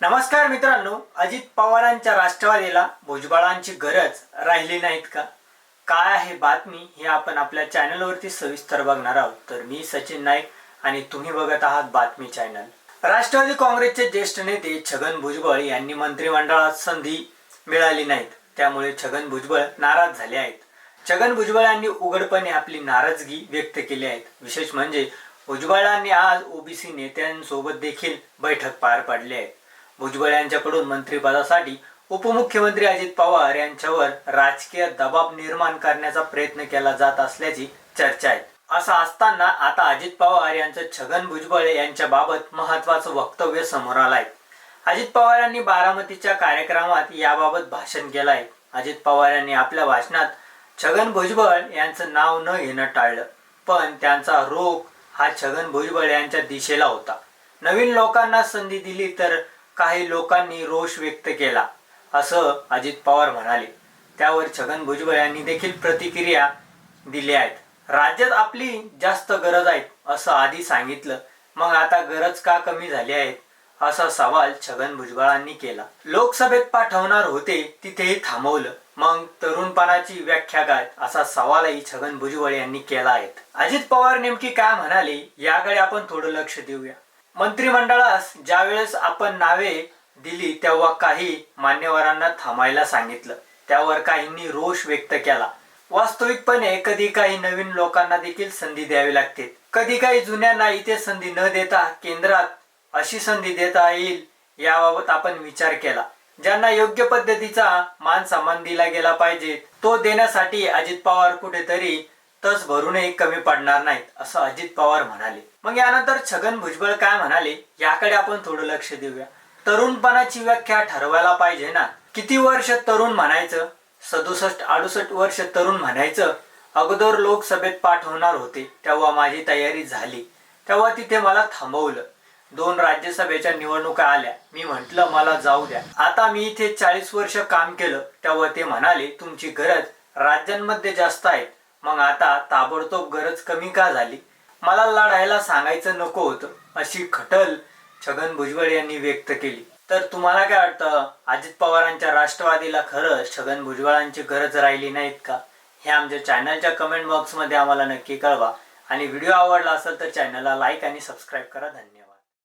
नमस्कार मित्रांनो अजित पवारांच्या राष्ट्रवादीला भुजबळांची गरज राहिली नाहीत का? काय आहे बातमी हे आपण आपल्या चॅनलवरती सविस्तर बघणार आहोत. तर मी सचिन नाईक आणि तुम्ही बघत आहात बातमी चॅनल. राष्ट्रवादी काँग्रेसचे ज्येष्ठ नेते छगन भुजबळ यांनी मंत्रिमंडळात संधी मिळाली नाहीत. त्यामुळे छगन भुजबळ नाराज झाले आहेत. छगन भुजबळ यांनी उघडपणे आपली नाराजगी व्यक्त केली आहे विशेष म्हणजे भुजबळांनी आज ओबीसी नेत्यांसोबत देखील बैठक पार पाडली आहे. भुजबळ यांच्याकडून मंत्रिपदासाठी उपमुख्यमंत्री अजित पवार यांच्यावर राजकीय दबाव निर्माण करण्याचा प्रयत्न केला जात असल्याची चर्चा आहे. असं असताना आता अजित पवार यांचं छगन भुजबळ यांच्या बाबत महत्वाचं वक्तव्य समोर आलंय. अजित पवार यांनी बारामतीच्या कार्यक्रमात याबाबत भाषण केलं आहे. अजित पवार यांनी आपल्या भाषणात छगन भुजबळ यांचं नाव न घेणं टाळलं पण त्यांचा रोग हा छगन भुजबळ यांच्या दिशेला होता. नवीन लोकांना संधी दिली तर काही लोकांनी रोष व्यक्त केला असं अजित पवार म्हणाले. त्यावर छगन भुजबळ यांनी देखील प्रतिक्रिया दिल्या आहेत. राज्यात आपली जास्त गरज आहे असं आधी सांगितलं. मग आता गरज का कमी झाली आहे असा सवाल छगन भुजबळांनी केला. लोकसभेत पाठवणार होते तिथेही थांबवलं. मग तरुणपणाची व्याख्या काय असा सवालही छगन भुजबळ यांनी केला आहे. अजित पवार नेमकी काय म्हणाले याकडे आपण थोडं लक्ष देऊया. मंत्रिमंडळास ज्यावेळेस आपण नावे दिली तेव्हा काही मान्यवरांना थांबायला सांगितलं. त्यावर काहींनी रोष व्यक्त केला. वास्तविकपणे कधी काही नवीन लोकांना देखील संधी द्यावी लागते. कधी काही जुन्यांना इथे संधी न देता केंद्रात अशी संधी देता येईल याबाबत आपण विचार केला. ज्यांना योग्य पद्धतीचा मान सन्मान दिला गेला पाहिजे तो देण्यासाठी अजित पवार कुठेतरी तस भरूनही कमी पडणार नाहीत असं अजित पवार म्हणाले. मग यानंतर छगन भुजबळ काय म्हणाले याकडे आपण थोडं लक्ष देऊया. तरुणपणाची व्याख्या ठरवायला पाहिजे ना. किती वर्ष तरुण म्हणायचं? सदुसष्ट अडुसष्ट वर्ष तरुण म्हणायचं? अगोदर लोकसभेत पाठवणार होते तेव्हा माझी तयारी झाली. तेव्हा तिथे मला थांबवलं. दोन राज्यसभेच्या निवडणुका आल्या. मी म्हंटल मला जाऊ द्या. आता मी इथे चाळीस वर्ष काम केलं तेव्हा ते म्हणाले तुमची गरज राज्यांमध्ये जास्त आहे. मग आता ताबडतोब गरज कमी का झाली? मला लढायला सांगायचं नको होतं अशी खटल छगन भुजबळ यांनी व्यक्त केली. तर तुम्हाला काय वाटतं? अजित पवारांच्या राष्ट्रवादीला खरंच छगन भुजबळांची गरज राहिली नाहीत का? हे आमच्या चॅनलच्या कमेंट बॉक्समध्ये आम्हाला नक्की कळवा. आणि व्हिडिओ आवडला असेल तर चॅनलला लाईक आणि सबस्क्राईब करा. धन्यवाद.